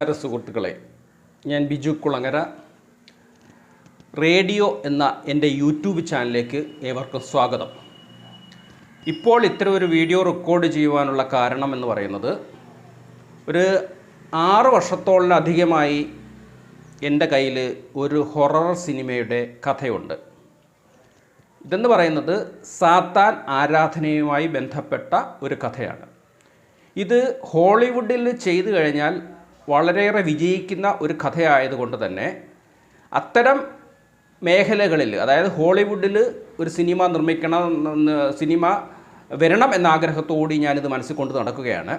നമസ്കാരം സുഹൃത്തുക്കളെ ഞാൻ ബിജു കുളങ്ങര. റേഡിയോ എന്ന എന്റെ യൂട്യൂബ് ചാനലിലേക്ക് ഏവർക്കും സ്വാഗതം. ഇപ്പോൾ ഇത്തരം ഒരു വീഡിയോ റെക്കോർഡ് ചെയ്യുവാനുള്ള കാരണം എന്ന് പറയുന്നത് ഒരു ആറ് വർഷത്തോളധികമായി എന്റെ കയ്യിൽ ഒരു ഹൊറർ സിനിമയുടെ കഥയുണ്ട്. ഇതെന്ന് പറയുന്നത് സാത്താൻ ആരാധനയുമായി ബന്ധപ്പെട്ട ഒരു കഥയാണ്. ഇത് ഹോളിവുഡിൽ ചെയ്തു കഴിഞ്ഞാൽ വളരെയേറെ വിജയിക്കുന്ന ഒരു കഥയായതുകൊണ്ട് തന്നെ അത്തരം മേഖലകളിൽ അതായത് ഹോളിവുഡിൽ ഒരു സിനിമ നിർമ്മിക്കണം സിനിമ വരണം എന്ന ആഗ്രഹത്തോടെ ഞാനിത് മനസ്സിൽ കൊണ്ട് നടക്കുകയാണ്.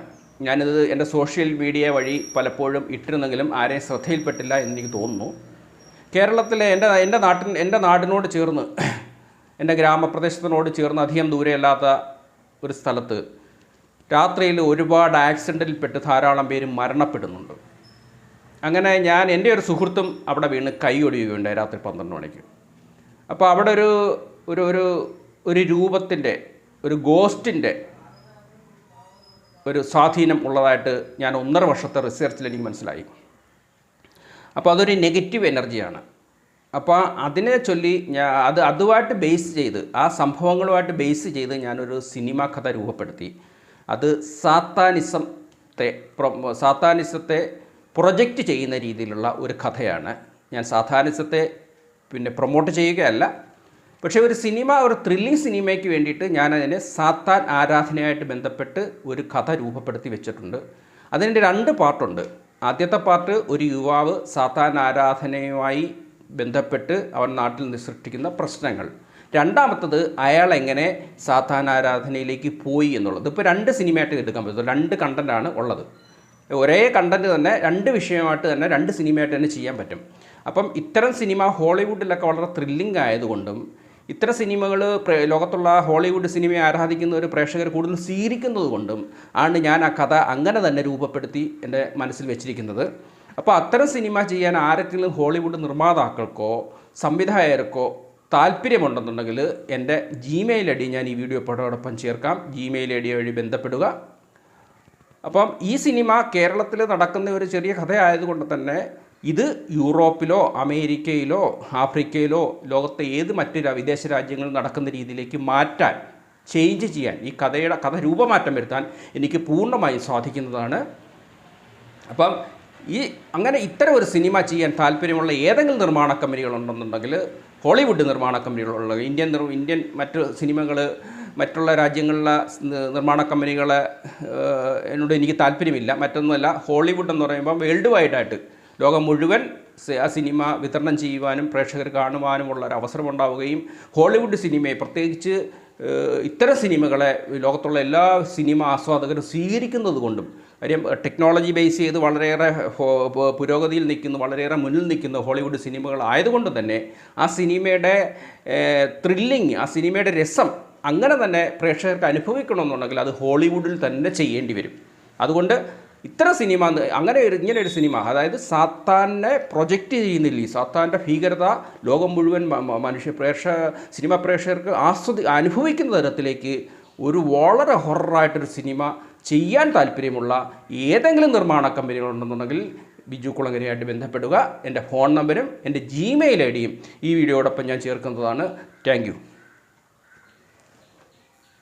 ഞാനിത് എന്റെ സോഷ്യൽ മീഡിയ വഴി പലപ്പോഴും ഇട്ടിരുന്നെങ്കിലും ആരെയും ശ്രദ്ധയിൽപ്പെട്ടില്ല എന്നെനിക്ക് തോന്നുന്നു. കേരളത്തിലെ എന്റെ എന്റെ നാട്ടിൻ എന്റെ നാടിനോട് ചേർന്ന് എന്റെ ഗ്രാമപ്രദേശത്തിനോട് ചേർന്ന് അധികം ദൂരെയല്ലാത്ത ഒരു സ്ഥലത്ത് രാത്രിയിൽ ഒരുപാട് ആക്സിഡന്റിൽപ്പെട്ട് ധാരാളം പേര് മരണപ്പെടുന്നുണ്ട്. അങ്ങനെ ഞാൻ എന്റെ ഒരു സുഹൃത്തും അവിടെ വീണ് കൈ ഒടിയുകയുണ്ടായി രാത്രി പന്ത്രണ്ട് മണിക്ക്. അപ്പോൾ അവിടെ ഒരു ഒരു ഒരു ഒരു രൂപത്തിന്റെ ഒരു ഗോസ്റ്റിന്റെ ഒരു സ്വാധീനം ഉള്ളതായിട്ട് ഞാൻ ഒന്നര വർഷത്തെ റിസർച്ചിൽ എനിക്ക് മനസ്സിലായി. അപ്പോൾ അതൊരു നെഗറ്റീവ് എനർജിയാണ് അപ്പോൾ അതിനെ ചൊല്ലി ഞാൻ അത് അതുമായിട്ട് ബേസ് ചെയ്ത് ആ സംഭവങ്ങളുമായിട്ട് ബേസ് ചെയ്ത് ഞാനൊരു സിനിമ കഥ രൂപപ്പെടുത്തി. അത് സാത്താനിസത്തെ സാത്താനിസത്തെ പ്രൊജക്റ്റ് ചെയ്യുന്ന രീതിയിലുള്ള ഒരു കഥയാണ്. ഞാൻ സാത്താനിസത്തെ പിന്നെ പ്രൊമോട്ട് ചെയ്യുകയല്ല. പക്ഷേ ഒരു സിനിമ ഒരു ത്രില്ലിംഗ് സിനിമയ്ക്ക് വേണ്ടിയിട്ട് അതിനെ സാത്താൻ ആരാധനയായിട്ട് ബന്ധപ്പെട്ട് ഒരു കഥ രൂപപ്പെടുത്തി വെച്ചിട്ടുണ്ട്. അതിന്റെ രണ്ട് പാർട്ടുണ്ട് ആദ്യത്തെ പാർട്ട് ഒരു യുവാവ് സാത്താൻ ആരാധനയുമായി ബന്ധപ്പെട്ട് അവൻ നാട്ടിൽ സൃഷ്ടിക്കുന്ന പ്രശ്നങ്ങൾ. രണ്ടാമത്തത് അയാൾ എങ്ങനെ സാത്താൻ ആരാധനയിലേക്ക് പോയി എന്നുള്ളത്. ഇപ്പോൾ രണ്ട് സിനിമയായിട്ട് എടുക്കാൻ പറ്റും. രണ്ട് കണ്ടന്റാണ് ഉള്ളത്. ഒരേ കണ്ടന്റ് തന്നെ രണ്ട് വിഷയമായിട്ട് തന്നെ രണ്ട് സിനിമയായിട്ട് തന്നെ ചെയ്യാൻ പറ്റും. അപ്പം ഇത്തരം സിനിമ ഹോളിവുഡിലൊക്കെ വളരെ ത്രില്ലിംഗ് ആയതുകൊണ്ടും ഇത്തരം സിനിമകൾ ലോകത്തുള്ള ഹോളിവുഡ് സിനിമയെ ആരാധിക്കുന്ന ഒരു പ്രേക്ഷകർ കൂടുതൽ സ്വീകരിക്കുന്നത് കൊണ്ടും ആണ് ഞാൻ ആ കഥ അങ്ങനെ തന്നെ രൂപപ്പെടുത്തി എന്റെ മനസ്സിൽ വെച്ചിരിക്കുന്നത്. അപ്പോൾ അത്തരം സിനിമ ചെയ്യാൻ ആരെങ്കിലും ഹോളിവുഡ് നിർമ്മാതാക്കൾക്കോ സംവിധായകർക്കോ താല്പര്യമുണ്ടെന്നുണ്ടെങ്കിൽ എന്റെ ജിമെയിൽ ഐ ഡി ഞാൻ ഈ വീഡിയോ പടോടൊപ്പം ചേർക്കാം. ജിമെയിൽ ഐ ഡി വഴി ബന്ധപ്പെടുക. അപ്പം ഈ സിനിമ കേരളത്തിൽ നടക്കുന്ന ഒരു ചെറിയ കഥയായതുകൊണ്ട് തന്നെ ഇത് യൂറോപ്പിലോ അമേരിക്കയിലോ ആഫ്രിക്കയിലോ ലോകത്തെ ഏത് മറ്റു വിദേശ രാജ്യങ്ങളിൽ നടക്കുന്ന രീതിയിലേക്ക് മാറ്റാൻ ചേഞ്ച് ചെയ്യാൻ ഈ കഥയുടെ കഥ രൂപമാറ്റം വരുത്താൻ എനിക്ക് പൂർണമായും സാധിക്കുന്നതാണ്. അപ്പം ഈ അങ്ങനെ ഇത്തരം ഒരു സിനിമ ചെയ്യാൻ താല്പര്യമുള്ള ഏതെങ്കിലും നിർമ്മാണ കമ്പനികളുണ്ടെന്നുണ്ടെങ്കിൽ ഹോളിവുഡ് നിർമ്മാണ കമ്പനികളുള്ള ഇന്ത്യൻ ഇന്ത്യൻ മറ്റ് സിനിമകൾ മറ്റുള്ള രാജ്യങ്ങളിലെ നിർമ്മാണ കമ്പനികളെ എന്നോട് എനിക്ക് താല്പര്യമില്ല. മറ്റൊന്നുമല്ല ഹോളിവുഡ് എന്ന് പറയുമ്പോൾ വേൾഡ് വൈഡായിട്ട് ലോകം മുഴുവൻ ആ സിനിമ വിതരണം ചെയ്യുവാനും പ്രേക്ഷകർ കാണുവാനുമുള്ള ഒരു അവസരം ഉണ്ടാവുകയും ഹോളിവുഡ് സിനിമയെ പ്രത്യേകിച്ച് ഇത്തരം സിനിമകളെ ലോകത്തുള്ള എല്ലാ സിനിമ ആസ്വാദകരും സ്വീകരിക്കുന്നത് കൊണ്ടും കാര്യം ടെക്നോളജി ബേസ് ചെയ്ത് വളരെയേറെ പുരോഗതിയിൽ നിൽക്കുന്ന വളരെയേറെ മുന്നിൽ നിൽക്കുന്ന ഹോളിവുഡ് സിനിമകൾ ആയതുകൊണ്ട് തന്നെ ആ സിനിമയുടെ ത്രില്ലിങ് ആ സിനിമയുടെ രസം അങ്ങനെ തന്നെ പ്രേക്ഷകർക്ക് അനുഭവിക്കണമെന്നുണ്ടെങ്കിൽ അത് ഹോളിവുഡിൽ തന്നെ ചെയ്യേണ്ടി വരും. അതുകൊണ്ട് ഇത്തരം സിനിമ അങ്ങനെ ഒരു ഇങ്ങനെ ഒരു സിനിമ അതായത് സാത്താനെ പ്രൊജക്റ്റ് ചെയ്യുന്നില്ല സാത്താന്റെ ഭീകരത ലോകം മുഴുവൻ മനുഷ്യ പ്രേക്ഷ സിനിമ പ്രേക്ഷകർക്ക് ആസ്വദി അനുഭവിക്കുന്ന തരത്തിലേക്ക് ഒരു വളരെ ഹൊററായിട്ടൊരു സിനിമ ചെയ്യാൻ താല്പര്യമുള്ള ഏതെങ്കിലും നിർമ്മാണ കമ്പനികളുണ്ടെന്നുണ്ടെങ്കിൽ ബിജു കുളങ്ങരയായിട്ട് ബന്ധപ്പെടുക. എന്റെ ഫോൺ നമ്പരും എന്റെ ജിമെയിൽ ഐ ഡിയും ഈ വീഡിയോടൊപ്പം ഞാൻ ചേർക്കുന്നതാണ്. താങ്ക്